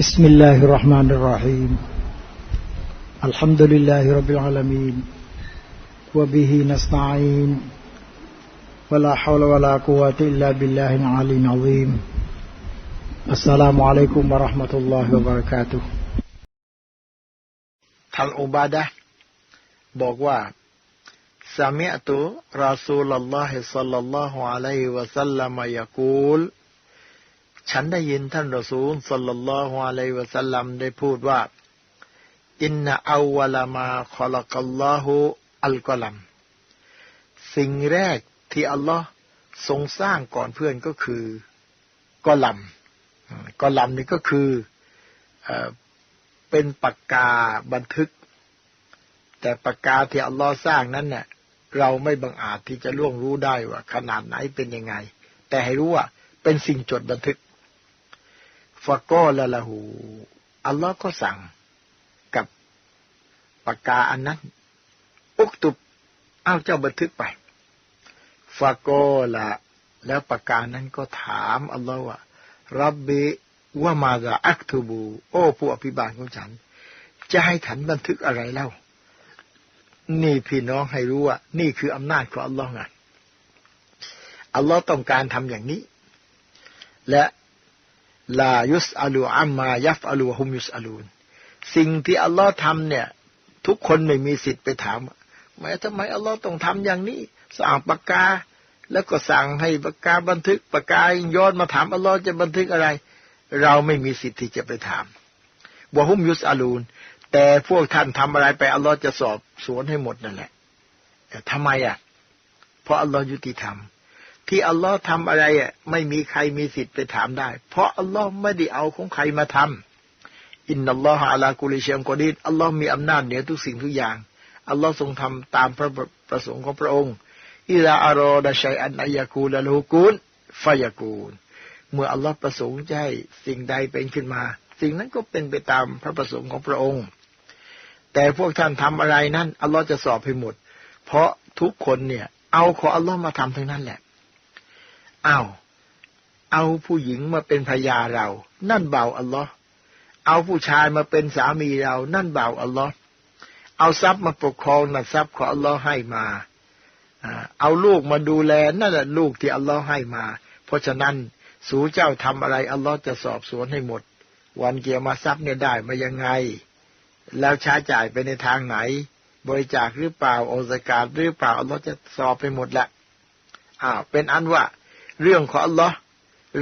بسم الله الرحمن الرحيم الحمد لله رب العالمين وبه نستعين ولا حول ولا قوة إلا بالله العلي العظيم السلام عليكم ورحمة الله وبركاته ท่านอุบาดะห์บอกว่าสามิอตุรอซูลลอฮิสัลลัลลอฮุอะลัยฮิวะสัลลัมยะกูล ฉันได้ยินท่านรอซูลสัลลัลลอฮุอะลัยวะสัลลัมได้พูดว่า อินนะอาวะลามาขอลักัลลอฮุอัลกอลัม สิ่งแรกที่อัลลอฮ์ทรงสร้างก่อนเพื่อนก็คือกอลัมกอลัมนี่ก็คือเอเป็นปากกาบันทึก แต่ปากกาที่อัลลอฮ์สร้างนั้นเนี่ยเราไม่บังอาจที่จะล่วงรู้ได้ว่าขนาดไหนเป็นยังไง แต่ให้รู้ว่าเป็นสิ่งจดบันทึก ฟะกอละละหู อัลลอฮ์ก็สั่งกับปากกาอันนั้น อุกตุบเอาเจ้าบันทึกไปฟะกอละแล้วปากกานั้นก็ถามอัลลอฮ์ว่า รับบิว่ามาซาอักทูบู โอ้ผู้อภิบาลของฉัน จะให้ฉันบันทึกอะไรเล่า นี่พี่น้องให้รู้ว่า นี่คืออำนาจของอัลลอฮ์ไงอัลลอฮ์ต้องการทำอย่างนี้ และ ลายุสอาลูอัมมายัฟอาลูฮุมยุสอาลูนสิ่งที่อัลลอฮ์ทำเนี่ย ทุกคนไม่มีสิทธิ์ไปถามแม้ทำไมอัลลอฮ์ต้องทำอย่างนี้สั่งปากกา แล้วก็สั่งให้ปากกาบันทึกปากกาย้อนมาถามอัลลอฮ์จะบันทึกอะไร เราไม่มีสิทธิ์ที่จะไปถามวะฮุมยุสอาลูนแต่พวกท่านทำอะไรไปอัลลอฮ์จะสอบสวนให้หมดนั่นแหละแต่ทำไมอะ เพราะอัลลอฮ์ยุติธรรม ที่อัลลอฮ์ทำอะไรอะไม่มีใครมีสิทธิ์ไปถามได้ เพราะอัลลอฮ์ไม่ได้เอาของใครมาทำอินนัลลอฮฺอาลากุลิเชมกอดีดอัลลอฮ์มีอำนาจเหนือทุกสิ่งทุกอย่าง อัลลอฮ์ทรงทำตามพระประสงค์ของพระองค์อิลาอารอดะชัยอันอายากูลละลูกุนฟายากูล เมื่ออัลลอฮ์ประสงค์จะให้สิ่งใดเป็นขึ้นมา สิ่งนั้นก็เป็นไปตามพระประสงค์ของพระองค์ แต่พวกท่านทำอะไรนั้นอัลลอฮ์จะสอบให้หมด เพราะทุกคนเนี่ย เอาของอัลลอฮ์มาทำทั้งนั้นแหละ อาเอาผู้หญิงมาเป็นภรยาเรา นั่นเบาอัลลอฮ์เอาผู้ชายมาเป็นสามีเรา นั่นเบาอัลลอฮ์เอาทรัพย์มาปกครองนั่นทรัพย์ของอัลลอฮ์ให้มาเอาลูกมาดูแลนั่นแหละลูกที่อัลลอฮ์ให้มา เพราะฉะนั้นสูเจ้าทำอะไรอัลลอฮ์จะสอบสวนให้หมด วันเกียรมาทรัพย์เนี่ยได้มายังไง แล้วใช้จ่ายไปในทางไหน บริจาคหรือเปล่าโอสการหรือเปล่าอัลลอฮ์จะสอบไปหมดแหละอ้าวเป็นอันว่า เรื่องของอัลลอฮ์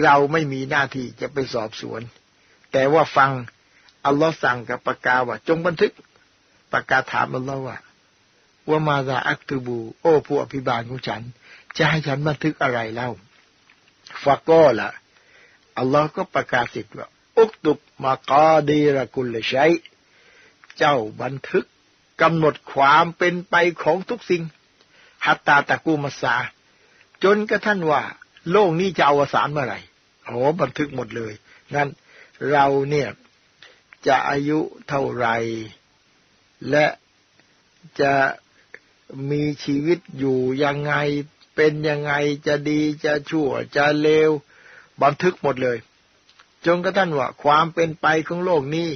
เราไม่มีหน้าที่จะไปสอบสวน แต่ว่าฟังอัลลอฮ์สั่งกับปากกาว่า จงบันทึกปากกาถามอัลลอฮ์ว่าว่ามาซาอักตูบู โอ้ผู้อภิบาลของฉัน จะให้ฉันบันทึกอะไรเล่าฟาก็ละอัลลอฮ์ก็ประกาศสิทธิ์ว่า อุกตุบมากอดีระกุลชัยเจ้าบันทึกกำหนดความเป็นไปของทุกสิ่งฮัตตาตะกูมาสา จนกระทั่งว่า โลกนี้จะอวสานเมื่อไหร่โอ้บันทึกหมดเลยงั้นเราเนี่ยจะอายุเท่าไหร่และจะมีชีวิตอยู่ยังไงเป็นยังไงจะดีจะชั่วจะเลว บันทึกหมดเลย จนกระทั่งว่าความเป็นไปของโลกนี้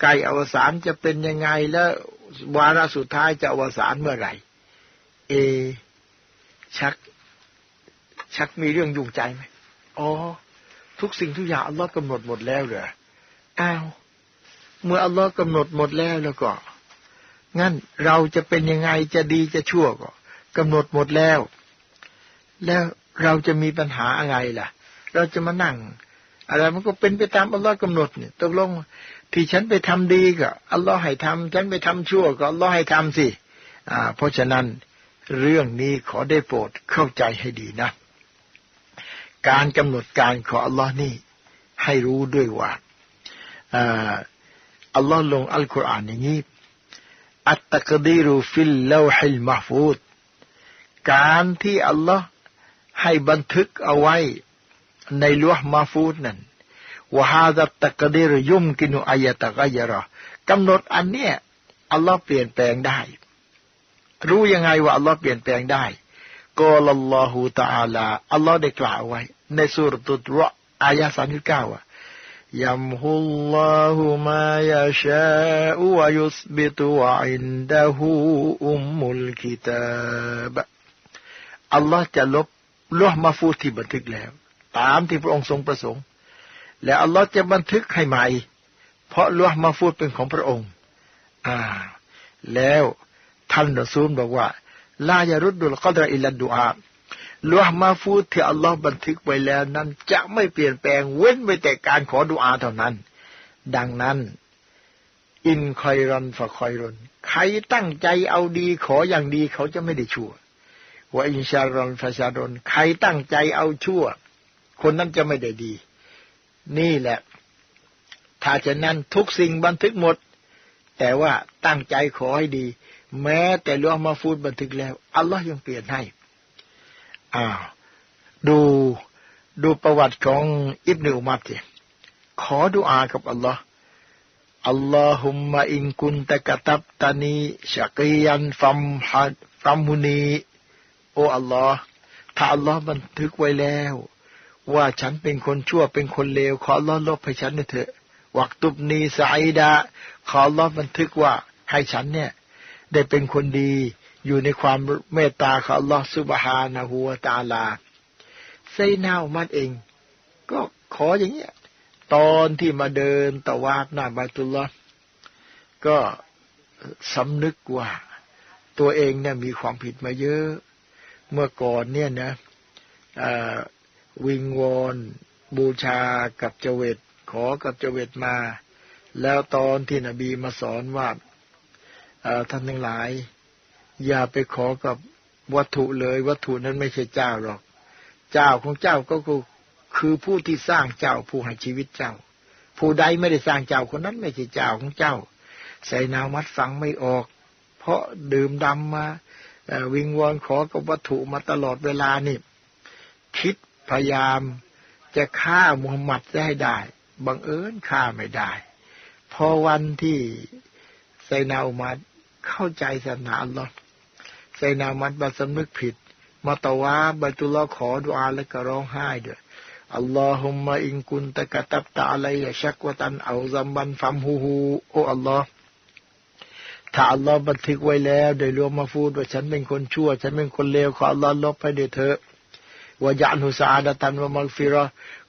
ใกล้อวสานจะเป็นยังไงแล้ววาระสุดท้ายจะอวสานเมื่อไหร่ เอ ชัก ชักมีเรื่องยุ่งใจไหมอ๋อ ทุกสิ่งทุกอย่างอัลลอฮ์กำหนดหมดแล้วเหรออ้าว เมื่ออัลลอฮ์กำหนดหมดแล้วแล้วก็งั้นเราจะเป็นยังไงจะดีจะชั่วก็กำหนดหมดแล้ว แล้วเราจะมีปัญหาอะไรล่ะ เราจะมานั่ง อะไรมันก็เป็นไปตามอัลลอฮ์กำหนดเนี่ยตกลงที่ฉันไปทำดีก็อัลลอฮ์ให้ทำฉันไปทำชั่วก็อัลลอฮ์ให้ทำสิอ่า เพราะฉะนั้นเรื่องนี้ขอได้โปรดเข้าใจให้ดีนะ การกำหนดการของอัลลอฮ์นี่ให้รู้ด้วยว่าอัลลอฮ์ลงอัลกุรอานอย่างนี้อัตตะกดีรุฟิลลาฮิลมาฟูดการที่อัลลอฮ์ให้บันทึกเอาไว้ในลวห์มาฟูดนั้นวะฮาดัตตะกดีรยุมกินุอายะตะกยระกำหนดอันเนี้ยอัลลอฮ์เปลี่ยนแปลงได้ รู้ยังไงว่าอัลลอฮ์เปลี่ยนแปลงได้กอลลอฮุตะอาลาอัลลอฮ์ได้กล่าวไว้ ในสุรตุตระอายะสามสิบเก้าอะยัมฮุลลอฮุมายาชาอุวยุสบิตุวอินดะฮูอุมมุลกิตาบอัลลอฮ์จะลบลวมาฟูที่บันทึกแล้ว ตามที่พระองค์ทรงประสงค์ และอัลลอฮ์จะบันทึกให้ใหม่ เพราะลวมาฟูเป็นของพระองค์ อ่า แล้วท่านรอซูลบอกว่าลายารุดดุลกอดรอิลลันดูอา ลวมาฟูที่อัลลอฮ์บันทึกไว้แล้วนั้นจะไม่เปลี่ยนแปลงเว้นไว้แต่การขอดุอาเท่านั้น ดังนั้น อินคอยรอนฝาคอยรอนใครตั้งใจเอาดีขออย่างดีเขาจะไม่ได้ชั่วว่าอินชารอนฟาชารอนใครตั้งใจเอาชั่ว คนนั้นจะไม่ได้ดี นี่แหละ ถ้าจะนั้นทุกสิ่งบันทึกหมด แต่ว่าตั้งใจขอให้ดี แม้แต่ลวงมาฟูดบันทึกแล้ว อัลลอฮ์ยังเปลี่ยนให้ อ้าวดูดูประวัติของอิบนุอุมัดสิขอดุอากับอัลลอฮ์อัลลอฮุมะอินกุนตะกะตับตานีชักียันฟัมฮัดฟัมมุนีโอ้อัลลอฮ์ถ้าอัลลอฮ์บันทึกไว้แล้ว ว่าฉันเป็นคนชั่วเป็นคนเลว ขออัลลอฮ์ลบให้ฉันเถิดวักตุบนีสายดาขออัลลอฮ์บันทึกว่าให้ฉันเนี่ย ได้เป็นคนดี อยู่ในความเมตตาของอัลลอฮ์สุบฮานะฮูวตาลาไซนาอุมัดเอง ก็ขออย่างเงี้ย ตอนที่มาเดินตะวาบหน้าบาตุลลอฮ์ก็สำนึกว่า ตัวเองเนี่ยมีความผิดมาเยอะ เมื่อก่อนเนี่ยนะวิงวอนบูชากับเจเวตขอกับเจเวตมา แล้วตอนที่นบีมาสอนว่าท่านทั้งหลาย อย่าไปขอกับวัตถุเลย วัตถุนั้นไม่ใช่เจ้าหรอก เจ้าของเจ้าก็คือคือผู้ที่สร้างเจ้าผู้ให้ชีวิตเจ้า ผู้ใดไม่ได้สร้างเจ้าคนนั้นไม่ใช่เจ้าของเจ้า ใส่นามัดฟังไม่ออก เพราะดื่มดำมาวิงวอนขอกับวัตถุมาตลอดเวลานี่คิดพยายามจะฆ่ามุฮัมมัดได้ได้บังเอิญฆ่าไม่ได้ พอวันที่ไซนาอุมัดเข้าใจศาสนาอัลลอฮ์ ไซนามัดบัสำนึกผิดมาตวาบัตุลอขอดุอาและก็ร้องไห้ด้วยอัลลอฮุมมะอิงกุนตะกะตับตะอะไรชักวตันเอาซัมบันฟัมฮูฮูโออัลลอฮ์ถ้าอัลลอฮ์บันทึกไว้แล้วโดยรวมมาพูดว่าฉันเป็นคนชั่ว ฉันเป็นคนเลวขออัลลอฮ์ลบไปเดเถอะว่าญาณุสาดตันวามัลฟิรอ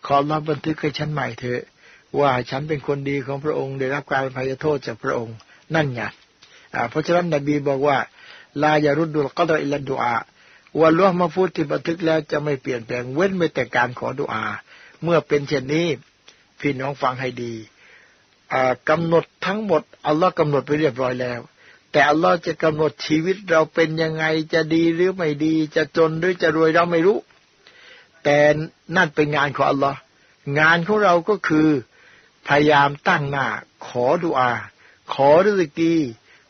ขออัลลอฮ์บันทึกให้ฉันใหม่เถอะ ว่าฉันเป็นคนดีของพระองค์ได้รับการพยโทษจากพระองค์ นั่นไงเพราะฉะนั้นนบีบอกว่า ลายารุดดุลกอดอิลดูอาว่าลวมาพูดที่บันทึกแล้วจะไม่เปลี่ยนแปลงเว้นไม่แต่การขอดุอา เมื่อเป็นเช่นนี้ พี่น้องฟังให้ดีกำหนดทั้งหมดอัลลอฮ์กำหนดไปเรียบร้อยแล้ว แต่อัลลอฮ์จะกำหนดชีวิตเราเป็นยังไงจะดีหรือไม่ดี จะจนหรือจะรวยเราไม่รู้ แต่นั่นเป็นงานของอัลลอฮ์งานของเราก็คือ พยายามตั้งหน้า ขอดุอา ขอริสกี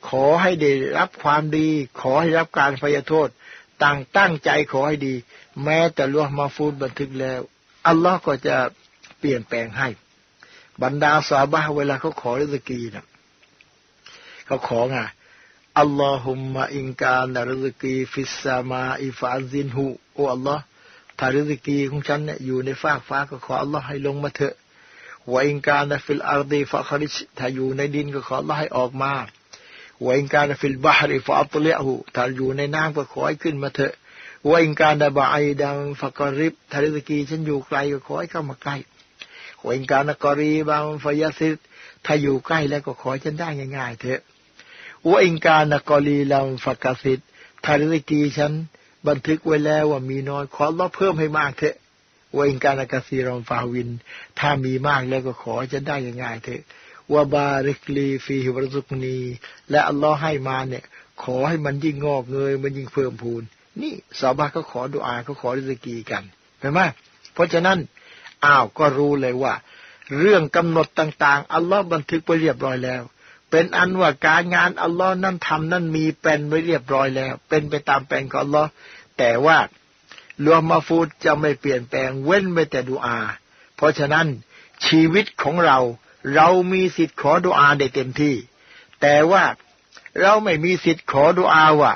ขอให้ได้รับความดี ขอให้รับการพยโทษ ต่างตั้งใจขอให้ดี แม้แต่ลวงมาฟูดบันทึกแล้ว อัลลอฮ์ก็จะเปลี่ยนแปลงให้ บรรดาสาบะเวลาเขาขอริสกีนะเขาขอไงอัลลอฮุมมะอิงการนริสกีฟิสซามาอิฟานซินหูโออัลลอฮ์ถ้าริสกีของฉันเนี่ยอยู่ในฟากฟ้าก็ขออัลลอฮ์ให้ลงมาเถอะวอิงการนฟิลอาร์ดีฟะคาริชถ้าอยู่ในดินก็ขออัลลอฮ์ให้ออกมา ว่าอิงการฟิลบาฮริฟอัตเลหูถ้าอยู่ในน้ำก็ขอให้ขึ้นมาเถอะว่าอิงการดาบายดังฟักริบทาริสกีฉันอยู่ไกลก็ขอให้เข้ามาใกล้ว่าอิงการนกรีบางฟยาซิดถ้าอยู่ใกล้แล้วก็ขอให้ฉันได้ง่าย ๆ เถอะว่าอิงการนกรีลังฟักซิดทาริสกีฉันบันทึกไว้แล้วว่ามีน้อยขอลดเพิ่มให้มากเถอะว่าอิงการนกซีรองฟาวิน ถ้ามีมากแล้วก็ขอจะได้ง่ายๆเถอะ วาบาริกลีฟีฮิวรสุกนี และอัลลอฮ์ให้มาเนี่ย ขอให้มันยิ่งงอกเงย มันยิ่งเพิ่มพูน นี่สาวบ้าก็ขอดุอาเขาขอริสกีกันเห็นไหมเพราะฉะนั้นอ้าวก็รู้เลยว่า เรื่องกำหนดต่างๆ อัลลอฮ์บันทึกไปเรียบร้อยแล้ว เป็นอันว่าการงานอัลลอฮ์นั่นทำนั่นมีเป็นไว้เรียบร้อยแล้ว เป็นไปตามแปลงของอัลลอฮ์แต่ว่าลวมาฟูดจะไม่เปลี่ยนแปลงเว้นไปแต่ดุอา เพราะฉะนั้นชีวิตของเรา เรามีสิทธิ์ขอดุอาได้เต็มที่ แต่ว่าเราไม่มีสิทธิ์ขอดุอาว่า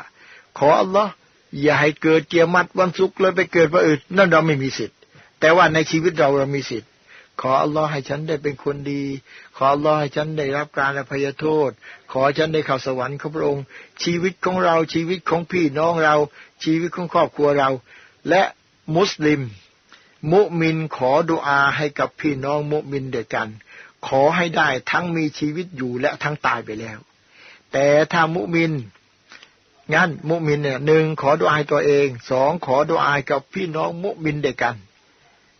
ขออัลลอฮ์อย่าให้เกิดเกียรมัดวันศุกร์เลยไปเกิดวันอื่นนั่นเราไม่มีสิทธิ์ แต่ว่าในชีวิตเราเรามีสิทธิ์ ขออัลลอฮ์ให้ฉันได้เป็นคนดี ขออัลลอฮ์ให้ฉันได้รับการอภัยโทษ ขอฉันได้เข้าสวรรค์ของพระองค์ ชีวิตของเราชีวิตของพี่น้องเรา ชีวิตของครอบครัวเรา และมุสลิม มุมินขอดุอาให้กับพี่น้องมุมินเดียวกัน ขอให้ได้ทั้งมีชีวิตอยู่และทั้งตายไปแล้ว แต่ถ้ามุมิน งั้นมุมินเนี่ยหนึ่งขอดุอาให้ตัวเองสองขอดุอายกับพี่น้องมุมินเดียวกัน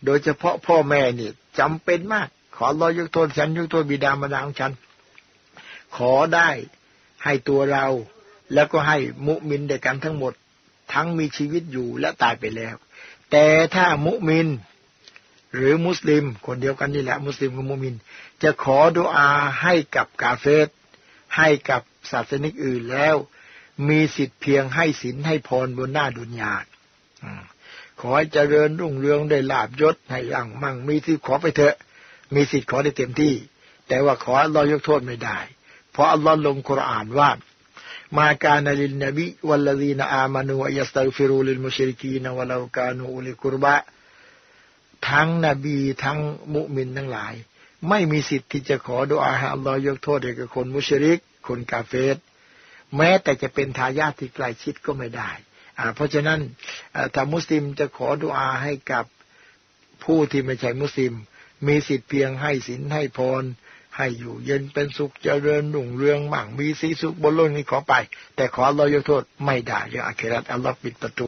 โดยเฉพาะพ่อแม่นี่จำเป็นมาก ขอรอยกโทษฉันยกโทษบิดามารดาของฉัน ขอได้ให้ตัวเรา แล้วก็ให้มุมินเดียวกันทั้งหมด ทั้งมีชีวิตอยู่และตายไปแล้ว แต่ถ้ามุมิน หรือมุสลิม คนเดียวกันนี่แหละ มุสลิมกับมุมิน จะขอดุอาให้กับกาเฟสให้กับศาสนิกอื่นแล้ว มีสิทธิ์เพียงให้ศีลให้พรบนหน้าดุนยาขอให้เจริญรุ่งเรืองได้ลาบยศให้ยั่งมั่งมีสิทธิ์ขอไปเถอะ มีสิทธิ์ขอได้เต็มที่ แต่ว่าขออัลลอฮ์ยกโทษไม่ได้ เพราะอัลลอฮ์ลงคุรานว่ามาการนลินนบีวัลลีนอามานูยัสตัฟิรูลิลมุชริกีนวะลากานูอุลิกุรบะ ทั้งนบีทั้งมุมินทั้งหลาย ไม่มีสิทธิ์ที่จะขอดุอาให้อัลลอฮ์ยกโทษให้กับคนมุชริก คนกาเฟรแม้แต่จะเป็นทายาทที่ใกล้ชิดก็ไม่ได้เพราะฉะนั้นถ้ามุสลิมจะขอดุอาให้กับผู้ที่ไม่ใช่มุสลิม มีสิทธิ์เพียงให้ศีลให้พร ให้อยู่เย็นเป็นสุขเจริญรุ่งเรืองมั่งมีสีสุขบนโลกนี้ขอไป แต่ขอเรายกโทษไม่ได้ยังอาเครัตอัลลอฮ์ปิดประตู